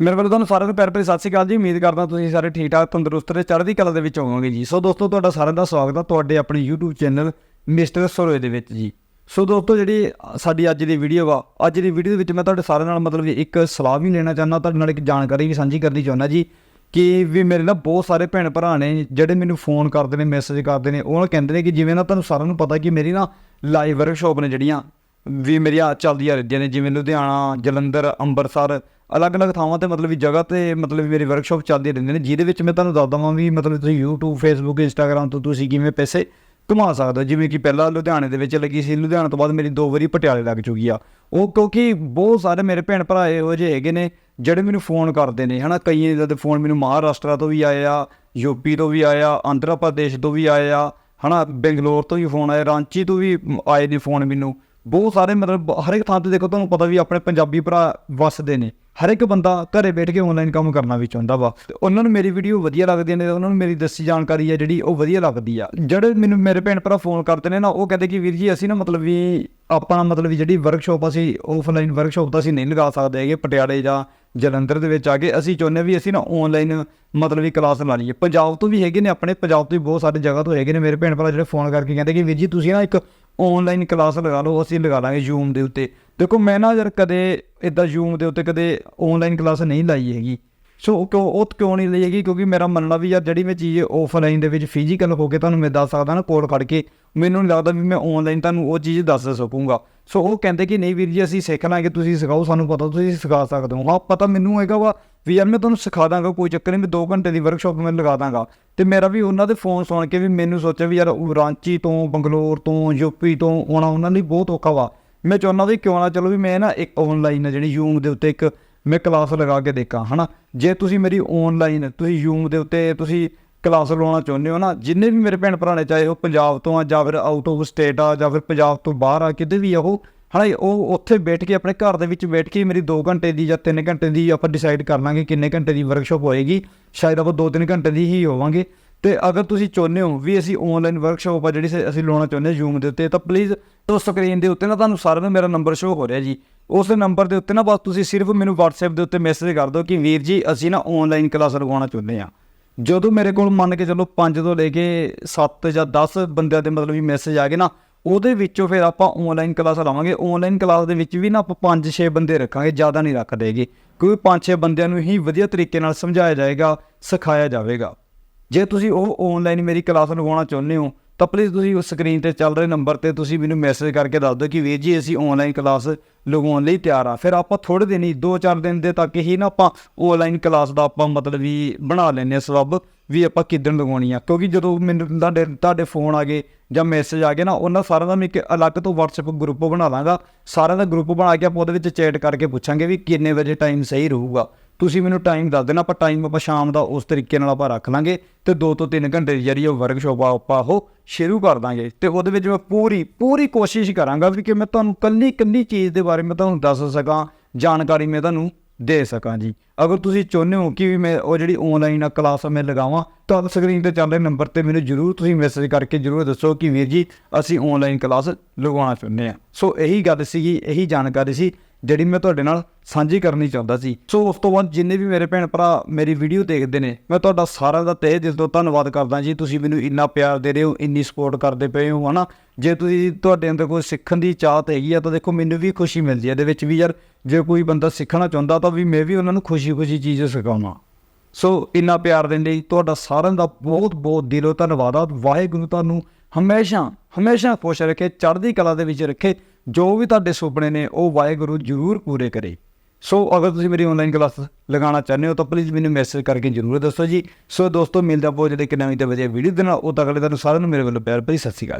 ਮੇਰੇ ਵੱਲੋਂ ਤੁਹਾਨੂੰ ਸਾਰਿਆਂ ਨੂੰ ਪਿਆਰ ਭਰੀ ਸਤਿ ਸ਼੍ਰੀ ਅਕਾਲ ਜੀ। ਉਮੀਦ ਕਰਦਾ ਤੁਸੀਂ ਸਾਰੇ ਠੀਕ ਠਾਕ, ਤੰਦਰੁਸਤ ਤੇ ਚੜ੍ਹਦੀ ਕਲਾ ਦੇ ਵਿੱਚ ਹੋਵੋਗੇ ਜੀ। ਸੋ ਦੋਸਤੋ, ਤੁਹਾਡਾ ਸਾਰਿਆਂ ਦਾ ਸਵਾਗਤ ਹੈ ਤੁਹਾਡੇ ਆਪਣੇ YouTube ਚੈਨਲ ਮਿਸਟਰ ਸਰੋਏ ਦੇ ਵਿੱਚ ਜੀ। ਸੋ ਦੋਸਤੋ, ਜਿਹੜੀ ਸਾਡੀ ਅੱਜ ਦੀ ਵੀਡੀਓ ਵਾ ਅੱਜ ਦੀ ਵੀਡੀਓ ਦੇ ਵਿੱਚ ਮੈਂ ਤੁਹਾਡੇ ਸਾਰਿਆਂ ਨਾਲ ਮਤਲਬ ਇੱਕ ਸਲਾਹ ਵੀ ਲੈਣਾ ਚਾਹੁੰਦਾ, ਤੁਹਾਡੇ ਨਾਲ ਇੱਕ ਜਾਣਕਾਰੀ ਵੀ ਸਾਂਝੀ ਕਰਨੀ ਚਾਹੁੰਦਾ ਜੀ ਕਿ ਵੀ ਮੇਰੇ ਨਾਲ ਬਹੁਤ ਸਾਰੇ ਭੈਣ ਭਰਾ ਨੇ ਜਿਹੜੇ ਮੈਨੂੰ ਫੋਨ ਕਰਦੇ ਨੇ ਮੈਸੇਜ ਕਰਦੇ ਨੇ, ਉਹ ਕਹਿੰਦੇ ਨੇ ਕਿ ਜਿਵੇਂ ਨਾ ਤੁਹਾਨੂੰ ਸਾਰਿਆਂ ਨੂੰ ਪਤਾ ਕਿ ਮੇਰੀ ਨਾ ਲਾਈਵ ਵਰਕਸ਼ਾਪ ਨੇ ਜਿਹੜੀਆਂ ਵੀ ਮੇਰੀਆਂ ਚੱਲਦੀਆਂ ਰਹਿੰਦੀਆਂ ਨੇ, ਜਿਵੇਂ ਲੁਧਿਆਣਾ, ਜਲੰਧਰ, ਅੰਮ੍ਰਿਤਸਰ ਅਲੱਗ-ਅਲੱਗ ਥਾਵਾਂ ਤੇ ਮਤਲਬ ਵੀ ਜਗ੍ਹਾ ਤੇ ਮਤਲਬ ਵੀ ਮੇਰੀ ਵਰਕਸ਼ਾਪ ਚੱਲਦੀ ਰਹਿੰਦੀਆਂ ਨੇ, ਜਿਹਦੇ ਵਿੱਚ ਮੈਂ ਤੁਹਾਨੂੰ ਦੱਸ ਦਵਾਂ ਵੀ ਮਤਲਬ ਤੁਸੀਂ YouTube, Facebook, Instagram ਤੋਂ ਤੁਸੀਂ ਕਿਵੇਂ ਪੈਸੇ ਕਮਾ ਸਕਦੇ ਹੋ। ਜਿਵੇਂ ਕਿ ਪਹਿਲਾਂ ਲੁਧਿਆਣੇ ਦੇ ਵਿੱਚ ਲੱਗੀ ਸੀ, ਲੁਧਿਆਣਾ ਤੋਂ ਬਾਅਦ ਮੇਰੀ ਦੋ ਵਾਰੀ ਪਟਿਆਲੇ ਲੱਗ ਚੁੱਕੀ ਆ। ਉਹ ਕਿਉਂਕਿ ਬਹੁਤ ਸਾਰੇ ਮੇਰੇ ਭੈਣ ਭਰਾ ਇਹੋ ਜਿਹੇ ਹੈਗੇ ਨੇ, ਜਿਹੜੇ ਮੈਨੂੰ ਫੋਨ ਕਰਦੇ ਨੇ, ਹਨਾ? ਕਈ ਦੇ ਫੋਨ ਮੈਨੂੰ ਮਹਾਰਾਸ਼ਟਰ ਤੋਂ ਵੀ ਆਏ ਆ ਯੂਪੀ ਤੋਂ ਵੀ ਆਇਆ ਆਂਧਰਾ ਪ੍ਰਦੇਸ਼ ਤੋਂ ਵੀ ਆਏ ਆ, ਹਨਾ? ਬੰਗਲੌਰ ਤੋਂ ਵੀ ਫੋਨ ਆਏ, ਰਾਂਚੀ ਤੋਂ ਵੀ ਆਏ ਨੇ ਫੋਨ ਮੈਨੂੰ। ਬਹੁਤ ਸਾਰੇ ਮਤਲਬ ਹਰ ਇੱਕ ਥਾਂ ਤੇ ਦੇਖੋ, ਤੁਹਾਨੂੰ ਪਤਾ ਵੀ ਆਪਣੇ ਪੰਜਾਬੀ ਭਰਾ ਵਸਦੇ ਨੇ। ਹਰ ਇੱਕ ਬੰਦਾ ਘਰੇ ਬੈਠ ਕੇ ਆਨਲਾਈਨ ਕੰਮ ਕਰਨਾ ਵੀ ਚਾਹੁੰਦਾ ਵਾ। ਤੇ ਉਹਨਾਂ ਨੂੰ ਮੇਰੀ ਵੀਡੀਓ ਵਧੀਆ ਲੱਗਦੀ ਨੇ ਉਹਨਾਂ ਨੂੰ ਮੇਰੀ ਦੱਸੀ ਜਾਣਕਾਰੀ ਹੈ ਜਿਹੜੀ ਉਹ ਵਧੀਆ ਲੱਗਦੀ ਆ। ਜਿਹੜੇ ਮੈਨੂੰ ਮੇਰੇ ਭੈਣ ਭਰਾ ਫੋਨ ਕਰਦੇ ਨੇ ਨਾ, ਉਹ ਕਹਿੰਦੇ ਕਿ ਵੀਰ ਜੀ ਅਸੀਂ ਨਾ ਮਤਲਬ ਵੀ ਆਪਣਾ ਮਤਲਬ ਵੀ ਜਿਹੜੀ ਵਰਕਸ਼ਾਪ ਅਸੀਂ ਆਫਲਾਈਨ ਵਰਕਸ਼ਾਪ ਤਾਂ ਅਸੀਂ ਨਹੀਂ ਲਗਾ ਸਕਦੇ ਹੈਗੇ, ਪਟਿਆਲੇ ਜਾਂ ਜਲੰਧਰ ਦੇ ਵਿੱਚ ਆ ਕੇ ਅਸੀਂ ਚਾਹੁੰਦੇ ਵੀ ਅਸੀਂ ਨਾ ਆਨਲਾਈਨ ਮਤਲਬ ਵੀ ਕਲਾਸ ਲਾ ਲਈਏ। ਪੰਜਾਬ ਤੋਂ ਵੀ ਹੈਗੇ ਨੇ ਆਪਣੇ, ਪੰਜਾਬ ਤੋਂ ਵੀ ਬਹੁਤ ਸਾਰੇ ਜਗ੍ਹਾ ਤੋਂ ਹੈਗੇ ਨੇ ਮੇਰੇ ਭੈਣ ਭਰਾ ਜਿਹੜੇ ਫੋਨ ਕਰਕੇ ਕਹਿੰਦੇ ਕਿ ਵੀਰ ਜੀ ਤੁਸੀਂ ਨਾ ਇੱਕ ਆਨਲਾਈਨ ਕਲਾਸ ਲਗਾ ਲਓ, ਅਸੀਂ ਲਗਾ ਲਾਂਗੇ ਜ਼ੂਮ ਦੇ ਉੱਤੇ। ਦੇਖੋ, ਮੈਂ ਨਾ ਯਾਰ ਕਦੇ ਇਦਾਂ ਜ਼ੂਮ ਦੇ ਉੱਤੇ ਕਦੇ ਆਨਲਾਈਨ ਕਲਾਸ ਨਹੀਂ ਲਾਈ ਹੈਗੀ। ਸੋ ਕਿਉਂ, ਉਹ ਕਿਉਂ ਨਹੀਂ ਲਈ ਹੈਗੀ? ਕਿਉਂਕਿ ਮੇਰਾ ਮੰਨਣਾ ਵੀ ਯਾਰ ਜਿਹੜੀ ਮੈਂ ਚੀਜ਼ ਆਫਲਾਈਨ ਦੇ ਵਿੱਚ ਫਿਜ਼ੀਕਲ ਹੋ ਕੇ ਤੁਹਾਨੂੰ ਮੈਂ ਦੱਸ ਸਕਦਾ ਨਾ ਕੋਡ ਕੱਢ ਕੇ, ਮੈਨੂੰ ਨਹੀਂ ਲੱਗਦਾ ਵੀ ਮੈਂ ਆਨਲਾਈਨ ਤੁਹਾਨੂੰ ਉਹ ਚੀਜ਼ ਦੱਸ ਸਕੂੰਗਾ। ਸੋ ਉਹ ਕਹਿੰਦੇ ਕਿ ਨਹੀਂ ਵੀਰ ਜੀ, ਅਸੀਂ ਸਿੱਖ ਲਾਂਗੇ, ਤੁਸੀਂ ਸਿਖਾਓ, ਸਾਨੂੰ ਪਤਾ, ਤੁਸੀਂ ਸਿਖਾ ਸਕਦੇ ਹੋ। ਹਾਂ, ਪਤਾ ਮੈਨੂੰ ਹੈਗਾ ਵਾ ਵੀ ਯਾਰ ਮੈਂ ਤੁਹਾਨੂੰ ਸਿਖਾ ਦਾਂਗਾ, ਕੋਈ ਚੱਕਰ ਨਹੀਂ, ਮੈਂ 2 ਘੰਟੇ ਦੀ ਵਰਕਸ਼ਾਪ ਮੈਂ ਲਗਾ ਦਾਂਗਾ। ਤੇ ਮੇਰਾ ਵੀ ਉਹਨਾਂ ਦੇ ਫੋਨ ਸੁਣ ਕੇ ਵੀ ਮੈਨੂੰ ਸੋਚਿਆ ਵੀ ਯਾਰ ਰਾਂਚੀ ਤੋਂ, ਬੰਗਲੌਰ ਤੋਂ ਯੂਪੀ ਤੋਂ ਆਉਣਾ ਉਹਨਾਂ ਲਈ ਬਹੁਤ ਔਖਾ ਵਾ। ਮੈਂ ਚਾਹੁੰਦਾ ਵੀ ਕਿਉਂ ਨਾ ਚਲੋ ਵੀ ਮੈਂ ਨਾ ਇੱਕ ਆਨਲਾਈਨ ਜਿਹੜੀ ਯੂਮ ਦੇ ਉੱਤੇ ਇੱਕ ਮੈਂ ਕਲਾਸ ਲਗਾ ਕੇ ਦੇਖਾਂ, ਹਨਾ? ਜੇ ਤੁਸੀਂ ਮੇਰੀ ਆਨਲਾਈਨ ਤੁਸੀਂ ਯੂਮ ਦੇ ਉੱਤੇ ਤੁਸੀਂ ਕਲਾਸ ਲਾਉਣਾ ਚਾਹੁੰਦੇ ਹੋ ਨਾ, ਜਿੰਨੇ ਵੀ ਮੇਰੇ ਭੈਣ ਭਰਾ ਨੇ, ਚਾਹੇ ਉਹ ਪੰਜਾਬ ਤੋਂ ਆ ਜਾਂ ਫਿਰ ਆਊਟ ਆਫ ਸਟੇਟ ਆ ਜਾਂ ਫਿਰ ਪੰਜਾਬ ਤੋਂ ਬਾਹਰ ਆ, ਕਿਤੇ ਵੀ ਆ ਉਹ ਹਨਾ ਉਹ ਉੱਥੇ ਬੈਠ ਕੇ ਆਪਣੇ ਘਰ ਦੇ ਵਿੱਚ ਬੈਠ ਕੇ ਮੇਰੀ 2 ਘੰਟੇ ਦੀ ਜਾਂ 3 ਘੰਟੇ ਦੀ ਆਪਾਂ ਡਿਸਾਈਡ ਕਰ ਲਾਂਗੇ ਕਿੰਨੇ ਘੰਟੇ ਦੀ ਵਰਕਸ਼ਾਪ ਹੋਏਗੀ। ਸ਼ਾਇਦ ਆਪਾਂ 2-3 ਘੰਟੇ ਦੀ ਹੀ ਹੋਵਾਂਗੇ। ਤੇ ਅਗਰ ਤੁਸੀਂ ਚਾਹੁੰਦੇ ਹੋ ਵੀ ਅਸੀਂ ਆਨਲਾਈਨ ਵਰਕਸ਼ਾਪ ਆ ਜਿਹੜੀ ਅਸੀਂ ਲਾਉਣਾ ਚਾਹੁੰਦੇ ਹਾਂ ਜ਼ੂਮ ਦੇ ਉੱਤੇ, ਤਾਂ ਪਲੀਜ਼ ਉਸ ਸਕਰੀਨ ਦੇ ਉੱਤੇ ਨਾ ਤੁਹਾਨੂੰ ਸਾਰਿਆਂ ਨੂੰ ਮੇਰਾ ਨੰਬਰ ਸ਼ੋ ਹੋ ਰਿਹਾ ਜੀ। ਉਸ ਨੰਬਰ ਦੇ ਉੱਤੇ ਨਾ ਬਸ ਤੁਸੀਂ ਸਿਰਫ ਮੈਨੂੰ WhatsApp ਦੇ ਉੱਤੇ ਮੈਸੇਜ ਕਰ ਦਿਓ ਕਿ ਵੀਰ ਜੀ ਅਸੀਂ ਨਾ ਆਨਲਾਈਨ ਕਲਾਸ ਲਗਾਉਣਾ ਚਾਹੁੰਦੇ ਹਾਂ। ਜਦੋਂ ਮੇਰੇ ਕੋਲ ਮੰਨ ਕੇ ਚੱਲੋ 5 ਤੋਂ ਲੈ ਕੇ 7 ਜਾਂ 10 ਬੰਦਿਆਂ ਦੇ ਮਤਲਬ ਵੀ ਮੈਸੇਜ ਆ ਗਏ ਨਾ ਉਹਦੇ ਵਿੱਚੋਂ ਫਿਰ ਆਪਾਂ ਆਨਲਾਈਨ ਕਲਾਸ ਲਾਵਾਂਗੇ। ਆਨਲਾਈਨ ਕਲਾਸ ਦੇ ਵਿੱਚ ਵੀ ਨਾ ਆਪਾਂ 5-6 ਬੰਦੇ ਰੱਖਾਂਗੇ, ਜ਼ਿਆਦਾ ਨਹੀਂ ਰੱਖਦੇਗੇ ਕਿਉਂਕਿ 5-6 ਬੰਦਿਆਂ ਨੂੰ ਹੀ ਵਧੀਆ ਤਰੀਕੇ ਨਾਲ ਸਮਝਾਇਆ ਜਾਏਗਾ, ਸਿਖਾਇਆ ਜਾਵੇਗਾ। ਜੇ ਤੁਸੀਂ ਉਹ ਆਨਲਾਈਨ ਮੇਰੀ ਕਲਾਸ ਲਗਾਉਣਾ ਚਾਹੁੰਦੇ ਹੋ ਤਾਂ ਪਲੀਜ਼ ਤੁਸੀਂ ਉਸ ਸਕਰੀਨ ਤੇ ਚੱਲ ਰਹੇ ਨੰਬਰ ਤੇ ਤੁਸੀਂ ਮੈਨੂੰ ਮੈਸੇਜ ਕਰਕੇ ਦੱਸ ਦਿਓ ਕਿ ਵੀਰ ਜੀ ਅਸੀਂ ਆਨਲਾਈਨ ਕਲਾਸ ਲਗਾਉਣ ਲਈ ਤਿਆਰ ਆ। ਫਿਰ ਆਪਾਂ ਥੋੜੇ ਦਿਨ ਹੀ 2-4 ਦਿਨ ਦੇ ਤੱਕ ਹੀ ਨਾ ਆਪਾਂ ਆਨਲਾਈਨ ਕਲਾਸ ਦਾ ਆਪਾਂ ਮਤਲਬ ਵੀ ਬਣਾ ਲੈਂਦੇ ਹਾਂ ਸਬੱਬ ਵੀ ਆਪਾਂ ਕਿੱਦਣ ਲਗਾਉਣੀ ਆ। ਕਿਉਂਕਿ ਜਦੋਂ ਮੈਨੂੰ ਤੁਹਾਡੇ ਤੁਹਾਡੇ ਫੋਨ ਆ ਗਏ ਜਾਂ ਮੈਸੇਜ ਆ ਗਏ ਨਾ, ਉਹਨਾਂ ਸਾਰਿਆਂ ਦਾ ਮੈਂ ਇੱਕ ਅਲੱਗ ਤੋਂ WhatsApp ਗਰੁੱਪ ਬਣਾ ਦਾਂਗਾ। ਸਾਰਿਆਂ ਦਾ ਗਰੁੱਪ ਬਣਾ ਕੇ ਆਪਾਂ ਉਹਦੇ ਵਿੱਚ ਚੈਟ ਕਰਕੇ ਪੁੱਛਾਂਗੇ ਵੀ ਕਿੰਨੇ ਵਜੇ ਟਾਈਮ ਸਹੀ ਰਹੂਗਾ। ਤੁਸੀਂ ਮੈਨੂੰ ਟਾਈਮ ਦੱਸ ਦੇਣਾ, ਆਪਾਂ ਟਾਈਮ ਆਪਾਂ ਸ਼ਾਮ ਦਾ ਉਸ ਤਰੀਕੇ ਨਾਲ ਆਪਾਂ ਰੱਖ ਲਾਂਗੇ ਤੇ 2 ਤੋਂ 3 ਘੰਟੇ ਦੀ ਜਿਹੜੀ ਉਹ ਵਰਕਸ਼ਾਪ ਆ, ਆਪਾਂ ਉਹ ਸ਼ੁਰੂ ਕਰ ਦਾਂਗੇ। ਤੇ ਉਹਦੇ ਵਿੱਚ ਮੈਂ ਪੂਰੀ ਪੂਰੀ ਕੋਸ਼ਿਸ਼ ਕਰਾਂਗਾ ਵੀ ਕਿ ਮੈਂ ਤੁਹਾਨੂੰ ਕੱਲੀ ਕੱਲੀ ਚੀਜ਼ ਦੇ ਬਾਰੇ ਮੈਂ ਤੁਹਾਨੂੰ ਦੱਸ ਸਕਾਂ, ਜਾਣਕਾਰੀ ਮੈਂ ਤੁਹਾਨੂੰ ਦੇ ਸਕਾਂ ਜੀ। ਅਗਰ ਤੁਸੀਂ ਚਾਹੁੰਦੇ ਹੋ ਕਿ ਵੀ ਮੈਂ ਉਹ ਜਿਹੜੀ ਆਨਲਾਈਨ ਕਲਾਸ ਮੈਂ ਲਗਾਵਾਂ, ਤਾਂ ਸਕਰੀਨ ਤੇ ਚੱਲ ਰਹੇ ਨੰਬਰ ਤੇ ਮੈਨੂੰ ਜਰੂਰ ਤੁਸੀਂ ਮੈਸੇਜ ਕਰਕੇ ਜਰੂਰ ਦੱਸੋ ਕਿ ਵੀਰ ਜੀ, ਅਸੀਂ ਆਨਲਾਈਨ ਕਲਾਸ ਲਗਵਾਉਣਾ ਚਾਹੁੰਦੇ ਹਾਂ। ਸੋ ਇਹੀ ਗੱਲ ਸੀਗੀ, ਇਹੀ ਜਾਣਕਾਰੀ ਸੀ, ਜਿਹੜੀ ਮੈਂ ਤੁਹਾਡੇ ਨਾਲ ਸਾਂਝੀ ਕਰਨੀ ਚਾਹੁੰਦਾ ਸੀ। ਸੋ ਉਸ ਤੋਂ ਬਾਅਦ ਜਿੰਨੇ ਵੀ ਮੇਰੇ ਭੈਣ ਭਰਾ ਮੇਰੀ ਵੀਡੀਓ ਦੇਖਦੇ ਨੇ, ਮੈਂ ਤੁਹਾਡਾ ਸਾਰਿਆਂ ਦਾ ਤਹਿ ਦਿਲ ਤੋਂ ਧੰਨਵਾਦ ਕਰਦਾ ਜੀ। ਤੁਸੀਂ ਮੈਨੂੰ ਇੰਨਾ ਪਿਆਰ ਦੇ ਰਹੇ ਹੋ, ਇੰਨੀ ਸਪੋਰਟ ਕਰਦੇ ਪਏ ਹੋ, ਹਨਾ? ਜੇ ਤੁਸੀਂ ਤੁਹਾਡੇ ਅੰਦਰ ਕੋਈ ਸਿੱਖਣ ਦੀ ਚਾਹਤ ਹੈਗੀ ਆ, ਤਾਂ ਦੇਖੋ ਮੈਨੂੰ ਵੀ ਖੁਸ਼ੀ ਮਿਲਦੀ ਹੈ ਇਹਦੇ ਵਿੱਚ ਵੀ ਯਾਰ ਜੇ ਕੋਈ ਬੰਦਾ ਸਿੱਖਣਾ ਚਾਹੁੰਦਾ ਤਾਂ ਵੀ ਮੈਂ ਵੀ ਉਹਨਾਂ ਨੂੰ ਖੁਸ਼ੀ-ਖੁਸ਼ੀ ਚੀਜ਼ ਸਿਖਾਉਣਾ। ਸੋ ਇੰਨਾ ਪਿਆਰ ਦੇਣ ਲਈ ਤੁਹਾਡਾ ਸਾਰਿਆਂ ਦਾ ਬਹੁਤ ਬਹੁਤ ਦਿਲੋਂ ਧੰਨਵਾਦ ਆ। ਵਾਹਿਗੁਰੂ ਤੁਹਾਨੂੰ ਹਮੇਸ਼ਾ ਹਮੇਸ਼ਾ ਖੁਸ਼ ਰੱਖੇ, ਚੜ੍ਹਦੀ ਕਲਾ ਦੇ ਵਿੱਚ ਰੱਖੇ। ਜੋ ਵੀ ਤੁਹਾਡੇ ਸੁਪਨੇ ਨੇ, ਉਹ ਵਾਹਿਗੁਰੂ ਜ਼ਰੂਰ ਪੂਰੇ ਕਰੇ। ਸੋ ਅਗਰ ਤੁਸੀਂ ਮੇਰੀ ਆਨਲਾਈਨ ਕਲਾਸ ਲਗਾਉਣਾ ਚਾਹੁੰਦੇ ਹੋ ਤਾਂ ਪਲੀਜ਼ ਮੈਨੂੰ ਮੈਸੇਜ ਕਰਕੇ ਜ਼ਰੂਰ ਦੱਸੋ ਜੀ। ਸੋ ਦੋਸਤੋ, ਮਿਲਦਾ ਬਹੁਤ ਜਿਹੜੇ ਕਿ ਨਵੀਂ ਤੇ ਵਧੀਆ ਵੀਡੀਓ ਦੇ ਨਾਲ। ਉਹ ਤੱਕ ਲਈ ਤੁਹਾਨੂੰ ਸਾਰਿਆਂ ਨੂੰ ਮੇਰੇ ਵੱਲੋਂ ਪਿਆਰ ਭਰੀ ਸਤਿ ਸ਼੍ਰੀ ਅਕਾਲ।